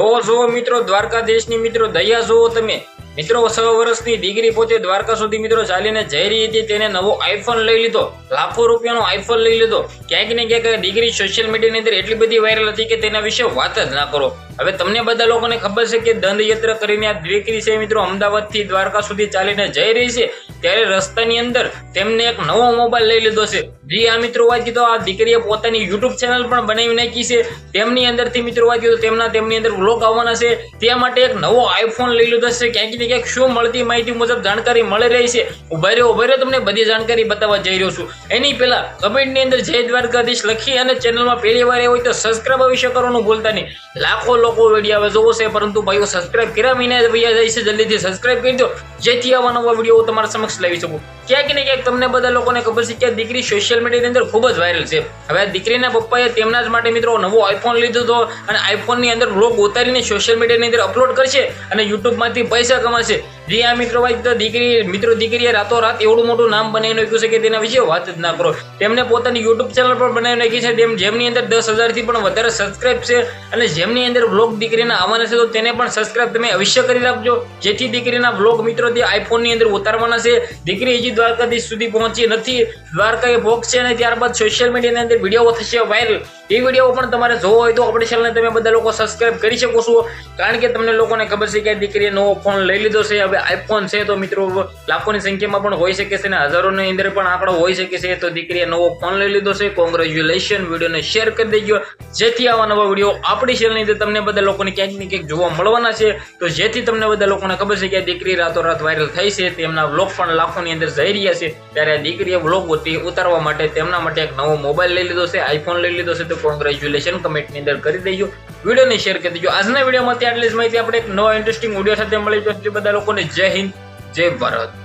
જોવો જોવો મિત્રો, દ્વારકાધીશની મિત્રો, દયા જુઓ તમે. મિત્રો, છ વર્ષની ડિગ્રી પોતે દ્વારકા સુધી મિત્રો ચાલીને જઈ રહી હતી, તેને નવો આઈફોન લઈ લીધો. લાખો રૂપિયાનો આઈફોન લઈ લીધો. ક્યાંક ને ક્યાંક ડિગ્રી સોશિયલ મીડિયાની અંદર એટલી બધી વાયરલ હતી કે તેના વિશે વાત જ ના કરો. હવે તમને બધા લોકોને ખબર છે કે દંડયાત્રા કરીને આ દીકરી છે મિત્રો, અમદાવાદથી દ્વારકા સુધી ચાલીને જઈ રહી છે. ત્યારે રસ્તાની અંદર તેમને એક નવો મોબાઈલ લઈ લીધો છે. જી આ મિત્રો વાત કીધો આ દીકરીએ પોતાની યુટ્યુબ ચેનલ પણ બનાવી નાખી છે. તેમની અંદરથી મિત્રો વાત કીધો તેમના તેમની અંદર વ્લોગ આવવાના છે. તે માટે એક નવો આઈફોન લઈ લીધો છે. ક્યાંક ને ક્યાંક શું મળતી માહિતી મુજબ જાણકારી મળી રહી છે. ઊભા રહ્યો ઊભા રહ્યો તમને બધી જાણકારી બતાવવા જઈ રહ્યો છું. એની પહેલા કમેન્ટની અંદર જય દ્વારકાધીશ લખી અને ચેનલમાં પહેલી વાર એ હોય તો સબસ્ક્રાઈબ અવશ્ય કરવાનું ભૂલતા નહીં. લાખો લોકો વીડિયો હવે જોવો છે, પરંતુ ભાઈઓ સબસ્ક્રાઇબ કર્યા વિના વૈયા જાય છે. જલ્દીથી સબસ્ક્રાઇબ કરી દો જેથી આવા નવા વીડિયો હું તમારા સમક્ષ લાવી શકું. ક્યાંક ને ક્યાંક તમને બધા લોકોને ખબર છે કે દીકરી સોશિયલ મીડિયાની અંદર ખૂબ જ વાયરલ છે. હવે દીકરીના પપ્પાએ તેમના જ માટે મિત્રો નવો આઈફોન લીધો હતો અને આઈફોનની અંદર બ્લોગ ઉતારીને સોશિયલ મીડિયાની અંદર અપલોડ કરશે અને યુટ્યુબમાંથી પૈસા કમાશે. જે, આ મિત્રો ભાઈ તો દીકરી, મિત્રો દીકરીએ રાતોરાત એવડું મોટું નામ બનાવી નાખ્યું છે કે તેના વિશે વાત જ ના કરો. તેમને પોતાની યુટ્યુબ ચેનલ પણ બનાવી નાખી છે તેમ જેમની અંદર દસ હજારથી પણ વધારે સબસ્ક્રાઇબ છે અને જેમની અંદર બ્લોગ દીકરીના આવવાના છે તો તેને પણ સબસ્ક્રાઇબ તમે અવશ્ય કરી રાખજો. જેથી દીકરીના બ્લોગ મિત્રો તે આઈફોનની અંદર ઉતારવાના છે, દીકરી હજી દ્વારકાધીશ સુધી પહોંચી નથી. દ્વારકાએ છે અને ત્યારબાદ સોશિયલ મીડિયાની અંદર વીડિયો થશે વાયરલ એ વીડિયો પણ તમારે જોવો હોય તો આપણી ચેનલને તમે બધા લોકો સબસ્ક્રાઇબ કરી શકો છો. કારણ કે તમને લોકોને ખબર છે કે દીકરીએ નવો ફોન લઈ લીધો છે. હવે આઈફોન છે તો મિત્રો લાખોની સંખ્યામાં પણ હોઈ શકે છે અને હજારોની અંદર પણ આંકડો હોઈ શકે છે. તો દીકરીએ નવો ફોન લઈ લીધો છે. કોંગ્રેચ્યુલેશન વિડીયોને શેર કરી દેજો. જેથી આવા નવા વીડિયો આપણી ચેનલની અંદર તમને બધા લોકોને ક્યાંક ને ક્યાંક જોવા મળવાના છે. તો જેથી તમને બધા લોકોને ખબર છે કે દીકરી રાતોરાત વાયરલ થઈ છે. તેમના વ્લોગ પણ લાખોની અંદર જઈ રહ્યા છે. ત્યારે આ દીકરીએ વ્લોગ ઉતારવા માટે તેમના માટે એક નવો મોબાઈલ લઈ લીધો છે. આઈફોન લઈ લીધો છે. તો કોંગ્રેચ્યુલેશન કમેન્ટની અંદર કરી દેજો. વિડીયોને શેર કરી દેજો. આજના વિડીયોમાં આટલી જ માહિતી. આપણે એક નવા ઇન્ટરેસ્ટિંગ વીડિયો સાથે મળી જશે બધા લોકોને જય હિન્દ, જય ભારત.